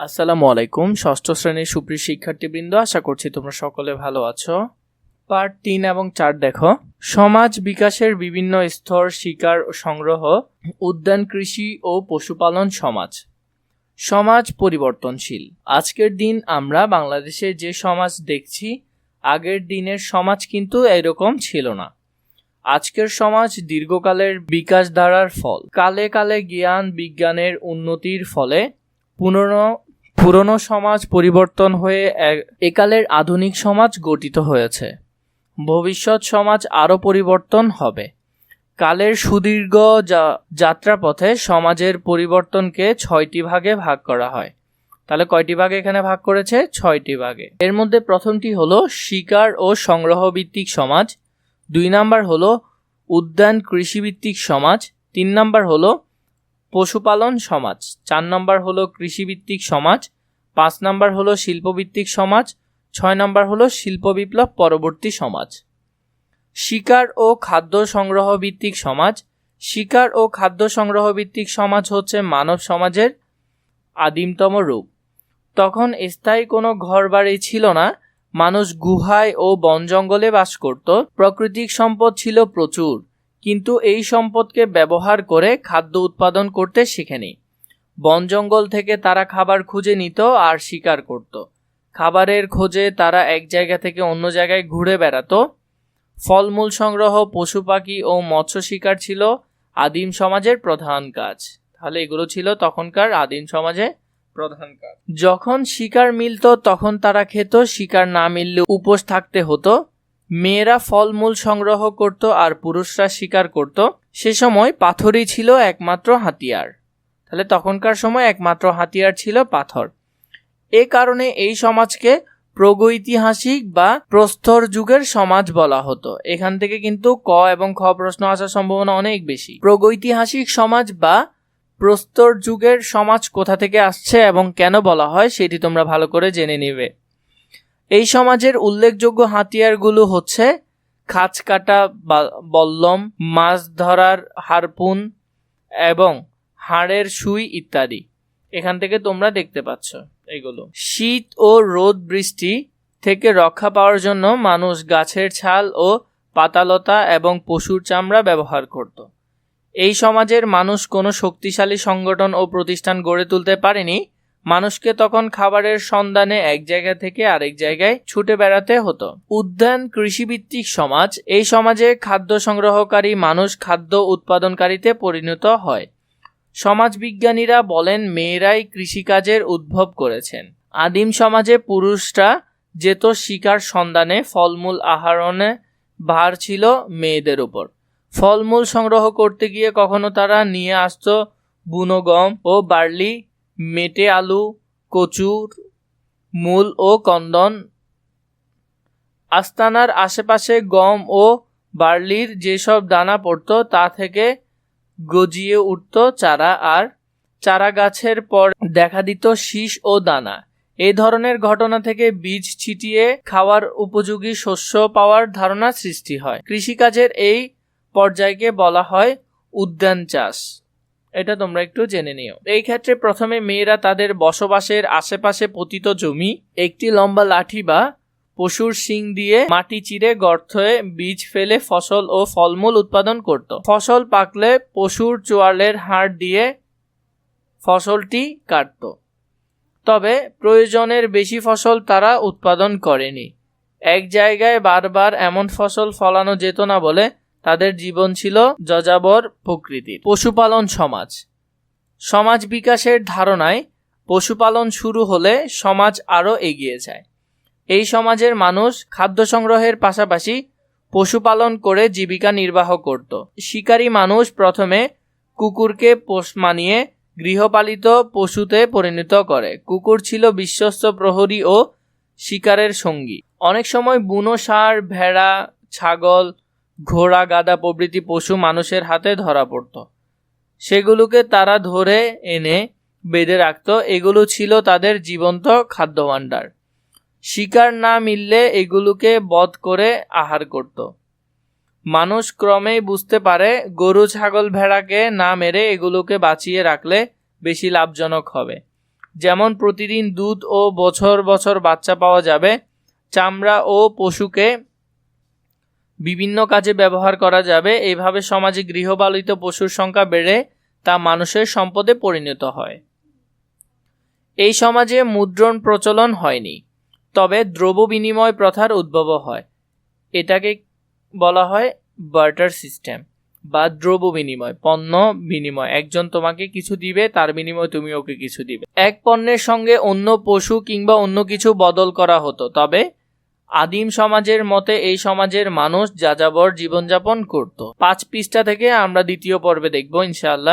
আসসালামু আলাইকুম, ষষ্ঠ শ্রেণির সুপ্রিয় শিক্ষার্থীবৃন্দ, আশা করছি তোমরা সকলে ভালো আছো। পার্ট তিন এবং চার দেখো। সমাজ বিকাশের বিভিন্ন স্তর শিকার সংগ্রহ, উদ্যান কৃষি ও পশুপালন সমাজ। সমাজ পরিবর্তনশীল। আজকের দিন আমরা বাংলাদেশে যে সমাজ দেখছি, আগের দিনের সমাজ কিন্তু এরকম ছিল না। আজকের সমাজ দীর্ঘকালের বিকাশ ধারার ফল। কালে কালে জ্ঞান বিজ্ঞানের উন্নতির ফলে পুনরো পুরনো সমাজ পরিবর্তন হয়ে একালের আধুনিক সমাজ গঠিত হয়েছে। ভবিষ্যৎ সমাজ আরও পরিবর্তন হবে। কালের সুদীর্ঘ যাত্রাপথে সমাজের পরিবর্তনকে ছয়টি ভাগে ভাগ করা হয়। তাহলে কয়টি ভাগে এখানে ভাগ করেছে? ছয়টি ভাগে। এর মধ্যে প্রথমটি হলো শিকার ও সংগ্রহ ভিত্তিক সমাজ। দুই নাম্বার হলো উদ্যান কৃষিভিত্তিক সমাজ। তিন নাম্বার হলো পশুপালন সমাজ। চার নম্বর হলো কৃষিভিত্তিক সমাজ, পাঁচ নম্বর হলো শিল্পভিত্তিক সমাজ, ছয় নম্বর হলো শিল্প বিপ্লব পরবর্তী সমাজ। শিকার ও খাদ্য সংগ্রহ ভিত্তিক সমাজ। শিকার ও খাদ্য সংগ্রহ ভিত্তিক সমাজ হচ্ছে মানব সমাজের আদিমতম রূপ। তখন স্থায়ী কোনো ঘরবাড়ি ছিল না, মানুষ গুহায় ও বন জঙ্গলে বাস করত, প্রাকৃতিক সম্পদ ছিল প্রচুর। কিন্তু এই সম্পদকে ব্যবহার করে খাদ্য উৎপাদন করতে শিখেনি। বন জঙ্গল থেকে তারা খাবার খুঁজে নিত আর শিকার করত। খাবারের খোঁজে তারা এক জায়গা থেকে অন্য জায়গায় ঘুরে বেড়াতো। ফলমূল সংগ্রহ, পশু পাখি ও মৎস্য শিকার ছিল আদিম সমাজের প্রধান কাজ। তাহলে এগুলো ছিল তখনকার আদিম সমাজে প্রধান কাজ। যখন শিকার মিলতো, তখন তারা খেত, শিকার না মিললে উপোস থাকতে হতো। মেয়েরা ফলমূল সংগ্রহ করত আর পুরুষরা শিকার করত, সে সময় পাথরই ছিল একমাত্র হাতিয়ার। তাহলে তখনকার সময় একমাত্র হাতিয়ার ছিল পাথর। এ কারণে এই সমাজকে প্রগৈতিহাসিক বা প্রস্তর যুগের সমাজ বলা হতো। এখান থেকে কিন্তু ক এবং খ প্রশ্ন আসার সম্ভাবনা অনেক বেশি। প্রগৈতিহাসিক সমাজ বা প্রস্তর যুগের সমাজ কোথা থেকে আসছে এবং কেন বলা হয়, সেটি তোমরা ভালো করে জেনে নেবে। এই সমাজের উল্লেখযোগ্য হাতিয়ারগুলো হচ্ছে খাঁচ কাটা বল্লম, মাছ ধরার হারপুন এবং হাড়ের সুই ইত্যাদি। এখান থেকে তোমরা দেখতে পাচ্ছ এগুলো। শীত ও রোদ বৃষ্টি থেকে রক্ষা পাওয়ার জন্য মানুষ গাছের ছাল ও পাতালতা এবং পশুর চামড়া ব্যবহার করত। এই সমাজের মানুষ কোনো শক্তিশালী সংগঠন ও প্রতিষ্ঠান গড়ে তুলতে পারেনি মানুষকে তখন খাবারের সন্ধানে এক জায়গা থেকে আরেক জায়গায় ছুটে বেড়াতে হতো। উদ্যান কৃষিভিত্তিক সমাজ, এই সমাজে খাদ্য সংগ্রহকারী মানুষ খাদ্য উৎপাদনকারীতে পরিণত হয়। সমাজবিজ্ঞানীরা বলেন, মেয়েরাই কৃষিকাজের উদ্ভব করেছেন। আদিম সমাজে পুরুষরা যেত শিকার সন্ধানে, ফলমূল আহরণে ভার ছিল মেয়েদের উপর। ফলমূল সংগ্রহ করতে গিয়ে কখনো তারা নিয়ে আসত বুনো গম ও বার্লি মেটে আলু, কচুর মূল ও কন্দন। আস্তানার আশেপাশে গম ও বার্লির যেসব দানা পড়তো, তা থেকে গজিয়ে উঠত চারা আর চারা গাছের পর দেখা দিত শীষ ও দানা। এই ধরনের ঘটনা থেকে বীজ ছিটিয়ে খাওয়ার উপযোগী শস্য পাওয়ার ধারণা সৃষ্টি হয়। কৃষিকাজের এই পর্যায়কে বলা হয় উদ্যান চাষ। এটা তোমরা একটু জেনে নিও। এই ক্ষেত্রে প্রথমে মেয়েরা তাদের বসবাসের আশেপাশে পতিত জমি, একটি লম্বা লাঠি বা পশুর শিং দিয়ে মাটি চিরে গর্তে বীজ ফেলে ফসল ও ফলমূল উৎপাদন করত। ফসল পাকলে পশুর চোয়ালের হাড় দিয়ে ফসলটি কাটত। তবে প্রয়োজনের বেশি ফসল তারা উৎপাদন করেনি। এক জায়গায় বারবার এমন ফসল ফলানো যেত না বলে তাদের জীবন ছিল যযাবর প্রকৃতির। পশুপালন সমাজ। সমাজ বিকাশের ধারণায় পশুপালন শুরু হলে সমাজ আরও এগিয়ে যায়। এই সমাজের মানুষ খাদ্য সংগ্রহের পাশাপাশি পশুপালন করে জীবিকা নির্বাহ করত। শিকারী মানুষ প্রথমে কুকুরকে পোষ মানিয়ে গৃহপালিত পশুতে পরিণত করে। কুকুর ছিল বিশ্বস্ত প্রহরী ও শিকারের সঙ্গী। অনেক সময় বুনো ষাঁড় ভেড়া, ছাগল ঘোড়া গাদা প্রভৃতি পশু মানুষের হাতে ধরা পড়ত। সেগুলোকে তারা ধরে এনে বেঁধে রাখত। এগুলো ছিল তাদের জীবন্ত খাদ্যভাণ্ডার। শিকার না মিললে এগুলোকে বধ করে আহার করত। মানুষ ক্রমেই বুঝতে পারে, গরু, ছাগল, ভেড়াকে না মেরে এগুলোকে বাঁচিয়ে রাখলে বেশি লাভজনক হবে। যেমন প্রতিদিন দুধ ও বছর বছর বাচ্চা পাওয়া যাবে, চামড়া ও পশুকে বিভিন্ন কাজে ব্যবহার করা যাবে। এইভাবে সমাজে গৃহপালিত পশুর সংখ্যা বেড়ে তা মানুষের সম্পদে পরিণত হয়। এই সমাজে মুদ্রণ প্রচলন হয়নি, তবে দ্রব্য বিনিময় প্রথার উদ্ভব হয়। এটাকে বলা হয় বার্টার সিস্টেম বা দ্রব্য বিনিময়, পণ্য বিনিময়। একজন তোমাকে কিছু দিবে, তার বিনিময়ে তুমি ওকে কিছু দিবে। এক পণ্যের সঙ্গে অন্য পশু কিংবা অন্য কিছু বদল করা হতো, তবে আদিম সমাজের মতে এই সমাজের মানুষ যাযাবর জীবনযাপন করত। পাঁচ পৃষ্ঠা থেকে আমরা দ্বিতীয় পর্বে দেখব ইনশাআল্লাহ।